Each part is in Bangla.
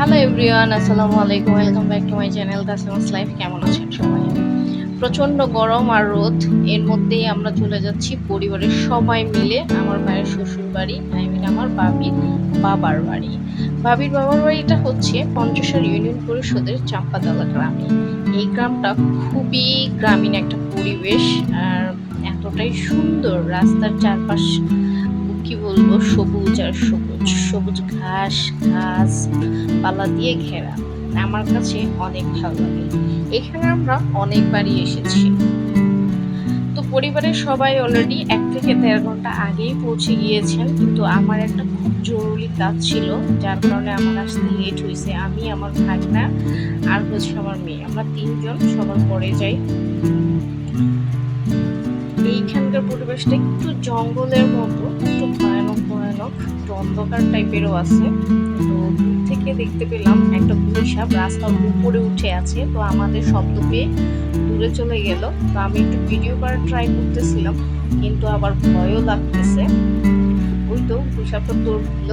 হ্যালো এভরিওয়ান আসসালামু আলাইকুম welcome back to my channel দাসমাস life কেমন আছেন সবাই? প্রচণ্ড গরম আর রোদ, এর মধ্যেই আমরা চলে যাচ্ছি পরিবারের সবাই মিলে আমার ভাইয়ের শ্বশুর বাড়ি আই মিন আমার বাবির বাবার বাড়ি। বাবির বাবার বাড়িটা হচ্ছে পঞ্চসার ইউনিয়ন পরিষদের চাম্পাতলা গ্রামে। এই গ্রামটা খুবই গ্রামীণ একটা পরিবেশ, আর এতটাই সুন্দর, রাস্তার চারপাশ কি বলব, সবুজ আর সবুজ। সবুজ ঘাস ঘাস পালা দিয়ে ঘেরা। আমার কাছে অনেক ভালো লাগে। এখানে আমরা অনেকবারই এসেছি। তো পরিবারের সবাই অলরেডি এক থেকে দেড় ঘণ্টা আগেই পৌঁছে গিয়েছেন, কিন্তু আমার একটা খুব জরুরি কাজ ছিল, যার কারণে আমার আসতে লেট হয়েছে। আমি, আমার ভাগনা আর হচ্ছে আমার মেয়ে। আমরা তিনজন সবার পরে যাই। এইখানকার পরিবেশটা একটু জঙ্গলের মতো অন্ধকার টাইপেরও আছে। তো দূর থেকে দেখতে পেলাম একটা বুড়ি সাপ রাস্তার উপরে উঠে আছে। তো আমাদের শব্দ পেয়ে দূরে চলে গেল। তো আমি একটু ভিডিও করার ট্রাই করতেছিলাম, কিন্তু আবার ভয়ও লাগতেছে। ওই তো বুসাপটা তোর দিল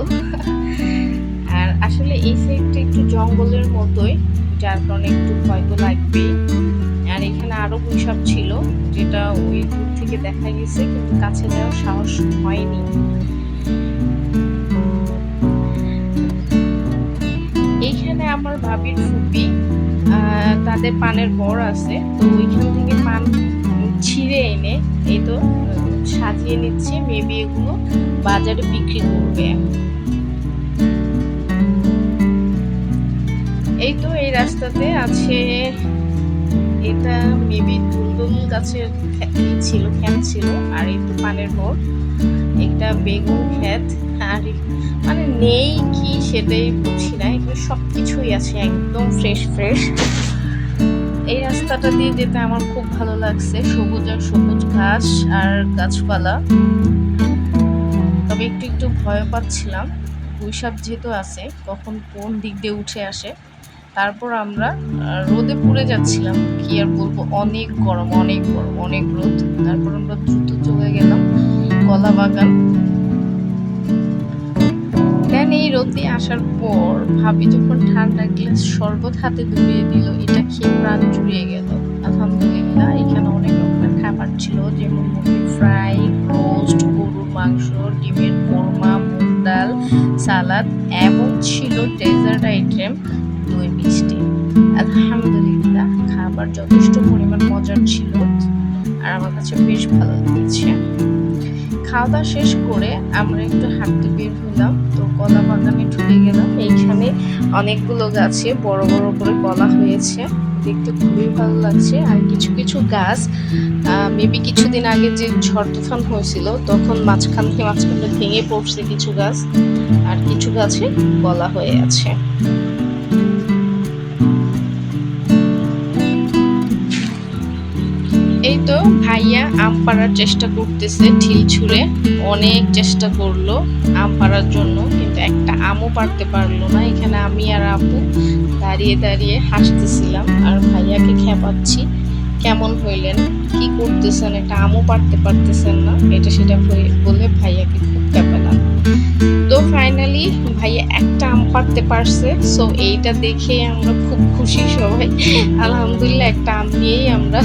আর আসলে এই সাইডটা একটু জঙ্গলের মতোই, যার কারণে একটু ভয় তো লাগবেই। আর এখানে আরও বৈশাখ ছিল, যেটা ওই দূর থেকে দেখা গেছে, কিন্তু কাছে যাওয়ার সাহস হয়নি। ভাবির ফুপি তাদের পানের বর আছে। তো ওইখান থেকে পান ছিঁড়ে এনে এই তো, সাজিয়ে নিচ্ছে। মেবি এগুলো বাজারে বিক্রি করবে। এই তো এই রাস্তাতে আছে, এটা মেবি দুলদুল গাছের ছিল, খ্যাত ছিল। আর এই তো পানের মোড় একটা বেগুন ক্ষেত। আর সেটাই বুঝি না এখানে সব কিছুই আছে, একদম ফ্রেশ ফ্রেশ এই রাস্তাটা দিয়ে যেতে আমার খুব ভালো লাগছে, সবুজ আর সবুজ ঘাস আর গাছপালা। তবে একটু একটু ভয় পাচ্ছিলাম, বৈশাখ যেহেতু আছে, কখন কোন দিক দিয়ে উঠে আসে। তারপর আমরা রোদে পুড়ে যাচ্ছিলাম, কি আর বলব, অনেক গরম অনেক গরম, অনেক রোদ। তারপর আমরা দ্রুত চলে গেলাম কলা বাগান দেন এই রোদে আসার পর ভাবি যখন ঠান্ডা গ্লাস শরবত হাতে ধরিয়ে দিল, এটা খেয়ে প্রাণ জুড়িয়ে গেল। আলহামদুলিল্লাহ, এখানে অনেক রকমের খাবার ছিল, যেমন মুরগি ফ্রাই রোস্ট গরুর মাংস, ডিমের কোরমা, মুগ ডাল, সালাদ এবং ছিল ডেজার্ট আইটেম দই, মিষ্টি। আলহামদুলিল্লাহ, খাবার যথেষ্ট পরিমাণ মজার ছিল আর আমার কাছে বেশ ভালো লেগেছে। খাওয়া দাওয়া শেষ করে আমরা একটু হাঁটতে বের হলাম। তো কলা বাগানে ঢুকে গেলাম। এইখানে অনেকগুলো গাছে বড় বড় করে কলা হয়েছে। দেখতে খুবই ভালো লাগছে। আর কিছু কিছু গাছ মেবি কিছুদিন আগে যে ঝড় তুফান হয়েছিল, তখন মাঝখান থেকে মাঝখানে ভেঙে পড়ছে কিছু গাছ। আর কিছু গাছে কলা হয়ে আছে। তো ভাইয়া আম পাড়ার চেষ্টা করতেছে ঠিল ছুঁড়ে। অনেক চেষ্টা করল আম পাড়ার জন্য, কিন্তু একটা আমও পারতে পারল না। এখানে আমি আর আপু দাঁড়িয়ে দাঁড়িয়ে হাসতেছিলাম, আর ভাইয়াকে খেপাচ্ছি, কেমন হইলেন, কি করতেছেন, একটা আমও পারতে পারতেছেন না, এটা সেটা বলে ভাইয়াকে খুব খেপালাম তো ফাইনালি ভাইয়া একটা আম পাড়তে পারছে সো এইটা দেখে আমরা খুব খুশি সবাই। আলহামদুলিল্লাহ একটা আম নিয়েই আমরা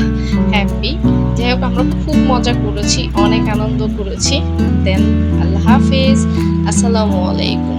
হ্যাপি যাই হোক, আমরা খুব মজা করেছি, অনেক আনন্দ করেছি। দেন আল্লাহ হাফিজ। আসসালামু আলাইকুম।